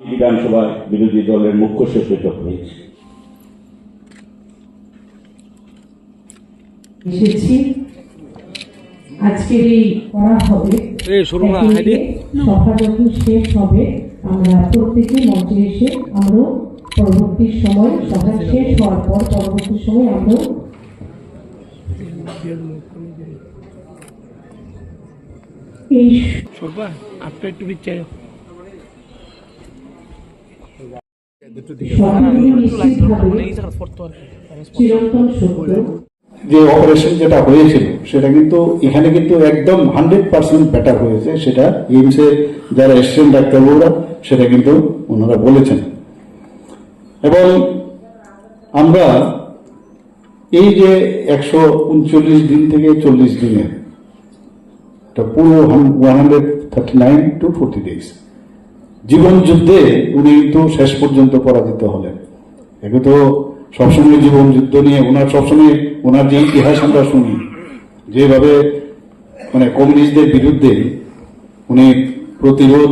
বিধানসভায় বিরোধী দলের মুখ্য সচেতক হয়েছে এসেছি। আজকের এই করা হবে। সভা যখন শেষ হবে আমরা প্রত্যেকে মঞ্চে এসে আমরা পরবর্তী সময় সভা শেষ হওয়ার পর পরবর্তী সময় আমরা যে অপারেশন যেটা হয়েছিল, সেটা কিন্তু এখানে কিন্তু একদম হান্ড্রেড পার্সেন্ট বেটার হয়েছে। সেটা এইমসে যারা এসছেন ডাক্তারবাবুরা, সেটা কিন্তু ওনারা বলেছেন। এবং আমরা এই যে একশো উনচল্লিশ দিন থেকে চল্লিশ দিনের এটা পুরো one hundred thirty nine to forty days জীবন যুদ্ধে উনি কিন্তু শেষ পর্যন্ত পরাজিত হলেন। একে তো সবসময় জীবন যুদ্ধ নিয়ে, ওনার সবসময়, ওনার যে ইতিহাস আমরা শুনি, যেভাবে মানে কমিউনিস্টদের বিরুদ্ধে উনি প্রতিরোধ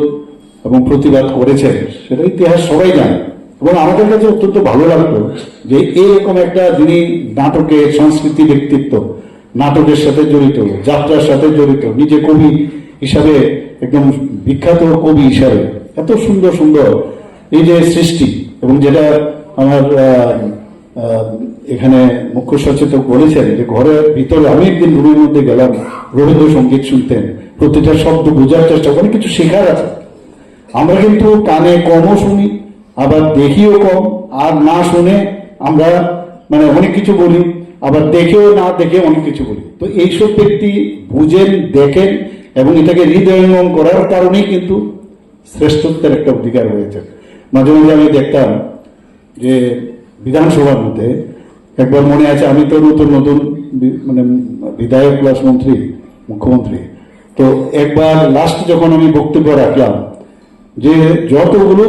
এবং প্রতিবাদ করেছেন, সেটা ইতিহাস সবাই জানে। এবং আমাদের কাছে অত্যন্ত ভালো লাগতো যে এরকম একটা যিনি নাটকের সংস্কৃতি ব্যক্তিত্ব নাটকের সাথে জড়িত, যাত্রার সাথে জড়িত, নিজে কবি হিসাবে, একদম বিখ্যাত কবি হিসাবে। এত সুন্দর সুন্দর এই যে সৃষ্টি, এবং যেটা আমার এখানে মুখ্য সচেতক বলেছেন যে ঘরের ভিতরে আমি একদিন রুমের মধ্যে গেলাম, রবীন্দ্রসঙ্গীত শুনতেন, প্রতিটা শব্দ বোঝার চেষ্টা অনেক কিছু শেখার আছে। আমরা কিন্তু কানে কমও শুনি, আবার দেখিও কম, আর না শুনে আমরা মানে অনেক কিছু বলি। আবার দেখেও না দেখে অনেক কিছু বলি। তো এইসব ব্যক্তি বুঝেন, দেখেন এবং এটাকে হৃদয়ঙ্গম করার কারণেই কিন্তু শ্রেষ্ঠত্বের একটা অধিকার হয়েছে। মাঝে মাঝে আমি দেখতাম যে বিধানসভার মধ্যে একবার মনে আছে, আমি তো নতুন নতুন মানে বিধায়ক প্লাস মন্ত্রী, মুখ্যমন্ত্রী। তো একবার লাস্ট যখন আমি বক্তব্য রাখলাম যে যতগুলো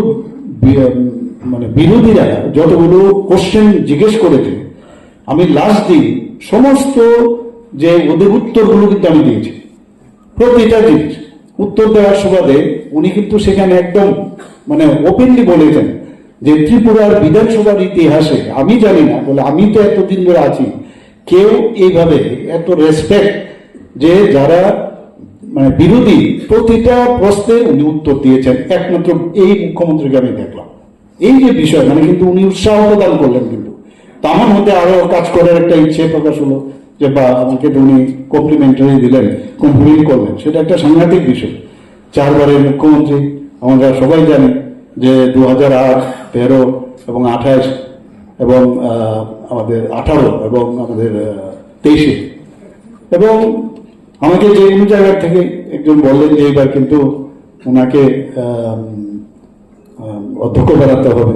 মানে বিরোধীরা, যতগুলো কোশ্চেন জিজ্ঞেস করেছে আমি লাস্ট দিন সমস্ত যে ওদের উত্তরগুলো কিন্তু আমি দিয়েছি। প্রতিটা জিনিস। উত্তর দেওয়ার সুবাদে উনি কিন্তু সেখানে একদম মানে ওপেনলি বলেছেন যে ত্রিপুরার বিধানসভার ইতিহাসে, আমি জানি না, বলে আমি তো এতদিন ধরে আছি, কেউ এইভাবে এত রেসপেক্ট যে যারা মানে বিরোধী প্রতিটা প্রশ্নে উনি উত্তর দিয়েছেন। একমাত্র এই মুখ্যমন্ত্রীকে আমি দেখলাম। এই যে বিষয় মানে কিন্তু উনি উৎসাহ প্রদান করলেন কিন্তু। তো আমার মধ্যে আরও কাজ করার একটা ইচ্ছে প্রকাশ হলো যে, বা আমাকে উনি কমপ্লিমেন্টারি দিলেন কমপ্লিমেন্ট করলেন। সেটা একটা সাংঘাতিক বিষয়। চারবারের মুখ্যমন্ত্রী, আমরা সবাই জানি যে দু হাজার আট, তেরো এবং আঠাশ এবং আমাদের আঠারো এবং আমাদের তেইশে। এবং আমাকে যে কোনো জায়গা থেকে একজন বললেন যে এবার কিন্তু ওনাকে অধ্যক্ষ বানাতে হবে।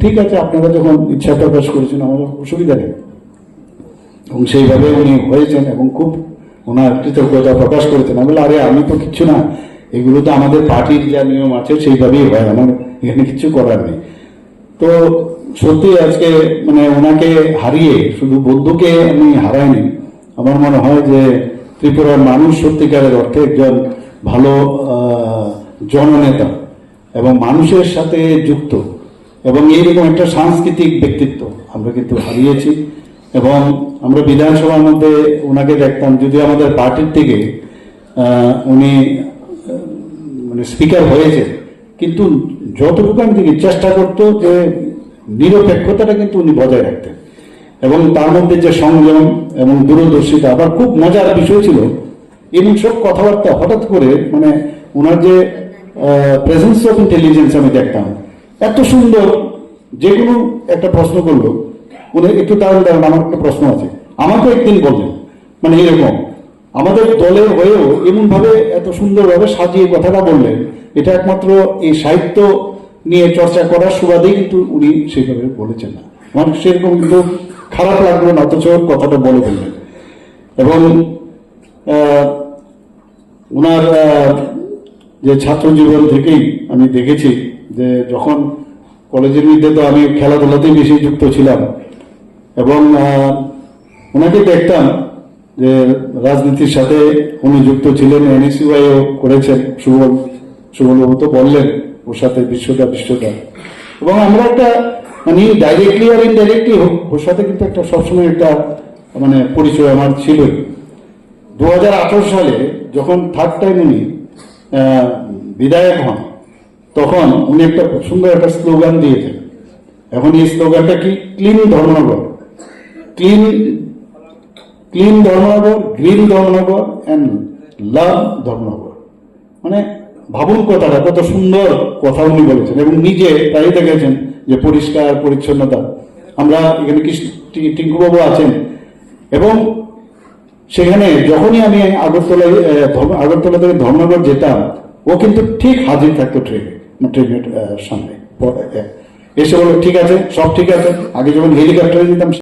ঠিক আছে, আপনারা যখন ইচ্ছা প্রকাশ করেছেন, আমার অসুবিধা নেই। এবং সেইভাবে উনি হয়েছেন এবং খুব ওনার কৃতজ্ঞতা প্রকাশ করেছেন। আমি আরে, আমি তো কিচ্ছু না। এগুলো তো আমাদের পার্টির যা নিয়ম আছে, সেইভাবেই হয়। আমার এখানে কিছু করার নেই। তো সত্যি আজকে মানে ওনাকে হারিয়ে, শুধু বন্ধুকে আমি হারাইনি। আমার মনে হয় যে ত্রিপুরার মানুষ সত্যিকারের অর্থে একজন ভালো জননেতা এবং মানুষের সাথে যুক্ত। এবং এইরকম একটা সাংস্কৃতিক ব্যক্তিত্ব আমরা কিন্তু হারিয়েছি। এবং আমরা বিধানসভার মধ্যে ওনাকে দেখতাম যদি আমাদের পার্টির থেকে উনি মানে স্পিকার হয়েছে। কিন্তু যতটুকু আমি দেখি, চেষ্টা করতো যে নিরপেক্ষতাটা কিন্তু উনি বজায় রাখতেন। এবং তার মধ্যে যে সংযম এবং দূরদর্শিতা, আবার খুব মজার বিষয় ছিল এমন সব কথাবার্তা হঠাৎ করে মানে ওনার যে প্রেজেন্স অফ ইন্টেলিজেন্স আমি দেখতাম এত সুন্দর, যে কোনো একটা প্রশ্ন করল, উনি একটু দাঁড়ান দাঁড়ান, আমার একটা প্রশ্ন আছে। আমাকে একদিন বললেন মানে এরকম, আমাদের দলের হয়েও এমন ভাবে এত সুন্দরভাবে সাজিয়ে কথাটা বললেন, এটা একমাত্র এই সাহিত্য নিয়ে চর্চা করার সুবাদেই কিন্তু উনি সেইভাবে বলেছেন না। আমার সেরকম কিন্তু খারাপ লাগল না, অথচ কথাটা বলে বললেন এবং ওনার যে ছাত্র জীবন থেকেই আমি দেখেছি যে যখন কলেজের মধ্যে তো আমি খেলাধুলাতেই বেশি যুক্ত ছিলাম এবং ওনাকে দেখতাম যে রাজনীতির সাথে উনি যুক্ত ছিলেন, এনএসইউআইও করেছেন, সুবল, সুবলবাবু তো বললেন ওর সাথে বিশ্বটা বিশ্বটা এবং আমরা একটা মানে ডাইরেক্টলি আর ইনডাইরেক্টলি হোক, ওর সাথে কিন্তু একটা সবসময় একটা মানে পরিচয় আমার ছিলই। দু সালে যখন থার্ড টাইম উনি বিধায়ক হন তখন উনি একটা সুন্দর একটা স্লোগান দিয়েছেন। এখন এই স্লোগানটা কি? Clean Dharmanagar. Clean clean Dharmanagar, green Dharmanagar and love Dharmanagar. মানে ভাবুন কথাটা, কত সুন্দর কথা উনি বলেছেন এবং নিজে তাই দেখেছেন যে পরিষ্কার, পরিচ্ছন্নতা। আমরা এখানে টিঙ্কুবাবু আছেন। এবং সেখানে যখনই আমি আগরতলায় আগরতলা থেকে ধর্মনগর যেতাম, ও কিন্তু ঠিক হাজির থাকতো ট্রেনে। ট্রেনের সামনে। এসে বলো ঠিক আছে সব ঠিক আছে। আগে যখন হেলিকপ্টারে যেতাম